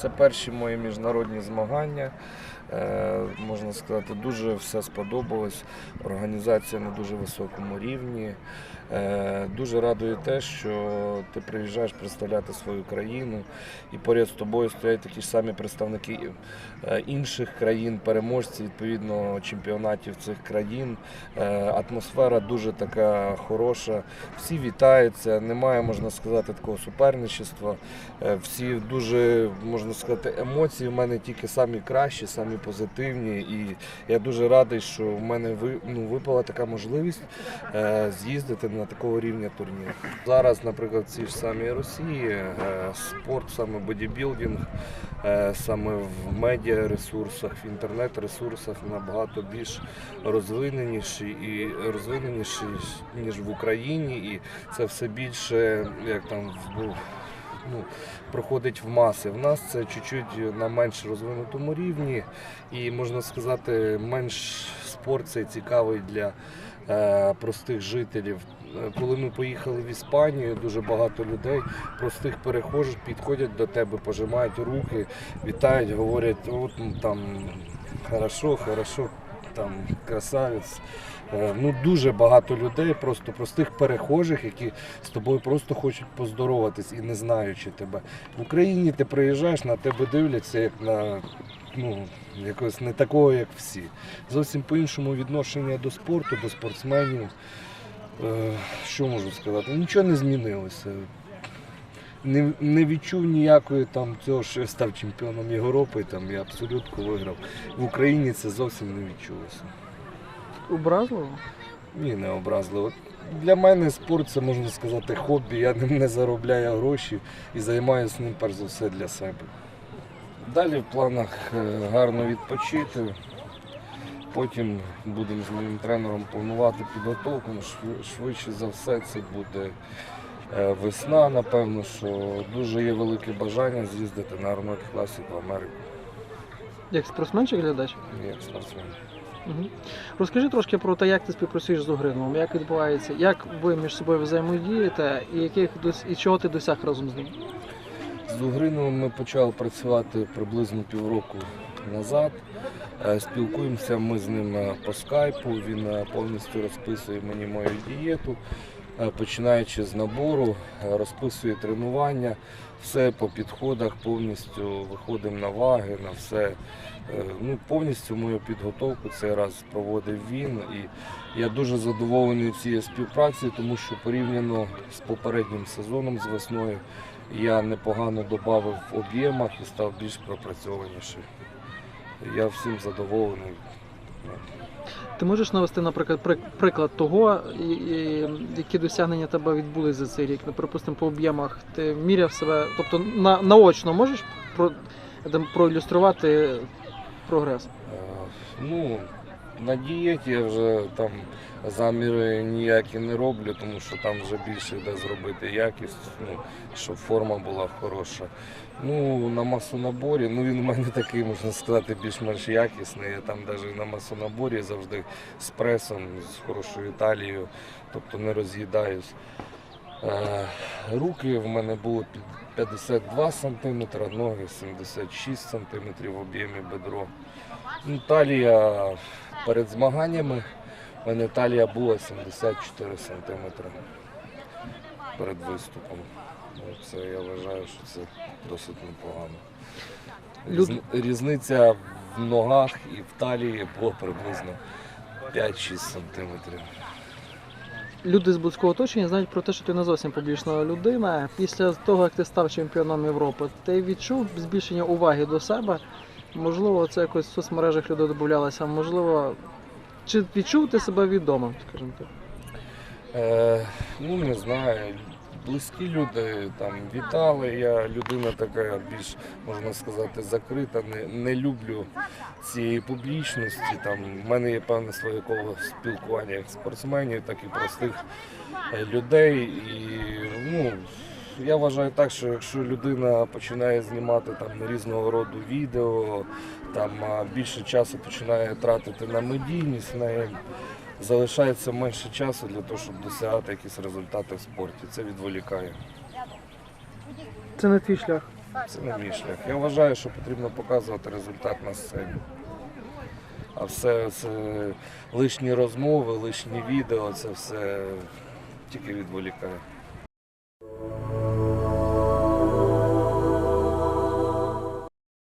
Це перші мої міжнародні змагання. Е, Можна сказати, дуже все сподобалось. Організація на дуже високому рівні. Е, Дуже радує те, що ти приїжджаєш представляти свою країну, і поряд з тобою стоять такі ж самі представники е, інших країн, переможці відповідно чемпіонатів цих країн. Атмосфера дуже така хороша. Всі вітаються, немає, можна сказати, такого суперничества. Всі дуже, можна сказати, емоції в мене тільки самі кращі, самі позитивні. І я дуже радий, що в мене ну, випала така можливість е, з'їздити на такого рівня турнір. Зараз, наприклад, в цій ж самій Росії е, спорт, саме бодібілдинг, е, саме в медіаресурсах, в інтернет-ресурсах набагато більш розвиненіший і розвиненіший, ніж в Україні. І це все більше, як там в- ну, проходить в маси. В нас це чуть-чуть на менш розвинутому рівні, і можна сказати, менш спорт цей цікавий для е, простих жителів. Е, Коли ми поїхали в Іспанію, дуже багато людей, простих перехожих, підходять до тебе, пожимають руки, вітають, говорять, от там хорошо, хорошо, там красавець. Е, Ну, дуже багато людей, просто простих перехожих, які з тобою просто хочуть поздороватись і не знаючи тебе. В Україні ти приїжджаєш, на тебе дивляться як на ну, якогось не такого, як всі. Зовсім по-іншому відношення до спорту, до спортсменів. Е, Що можу сказати? Нічого не змінилося. Не, не відчув ніякої там цього, що я став чемпіоном Європи, там я абсолютно виграв. В Україні це зовсім не відчулося. Образливо? Ні, не образливо. Для мене спорт це можна сказати хобі. Я ним не заробляю гроші і займаюся ним перш за все для себе. Далі в планах е, гарно відпочити. Потім будемо з моїм тренером планувати підготовку. Ну, Швидше за все це буде весна, напевно, що дуже є велике бажання з'їздити на Арнольд Класік в Америку Як спортсмен чи глядач? як спортсмен. Угу. Розкажи трошки про те, як ти співпрацюєш з Угриновим, як відбувається, як ви між собою взаємодієте і, яких, і чого ти досяг разом з ним? З Угриновим ми почали працювати приблизно півроку назад. Е, Спілкуємося ми з ним е, по скайпу. Він е, повністю розписує мені мою дієту, е, починаючи з набору, е, розписує тренування, все по підходах, повністю виходимо на ваги, на все. Е, Ну, повністю мою підготовку цей раз проводив він. І я дуже задоволений цією співпрацею, тому що порівняно з попереднім сезоном з весною я непогано додав в об'ємах і став більш пропрацьованіший. Я всім задоволений. Ти можеш навести, наприклад, приклад того, які досягнення тебе відбулись за цей рік? Ну, припустимо, по об'ємах ти міряв себе, тобто на, наочно можеш про, проілюструвати прогрес? Ну, на дієті я вже там заміри ніякі не роблю, тому що там вже більше йде зробити якість, ну, щоб форма була хороша. Ну, на масонаборі, ну він у мене такий, можна сказати, більш-менш якісний. Я там навіть на масонаборі завжди з пресом, з хорошою талією, тобто не роз'їдаюсь. Е, Руки в мене було 52 см, ноги 76 см в об'ємі бедро. Ну, талія перед змаганнями в мене талія була 74 см перед виступом. Ну, Це я вважаю, що це досить непогано. Різни- Різниця в ногах і в талії була приблизно 5-6 сантиметрів. Люди з близького оточення знають про те, що ти не зовсім публічна людина. Після того, як ти став чемпіоном Європи, ти відчув збільшення уваги до себе. Можливо, це якось в соцмережах люди додавалося, можливо, чи відчув ти себе відомим, скажімо так? Е, ну не знаю. Близькі люди там вітали. Я людина така більш можна сказати закрита. Не, не люблю цієї публічності. Там в мене є певне своє коло спілкування як спортсменів, так і простих е, людей. І ну я вважаю так, що якщо людина починає знімати там різного роду відео, там більше часу починає тратити на медійність, неї залишається менше часу для того, щоб досягати якісь результати в спорті. Це відволікає. Це не твій шлях. Це не мій шлях. Я вважаю, що потрібно показувати результат на сцені. А все це лишні розмови, лишні відео, це все тільки відволікає.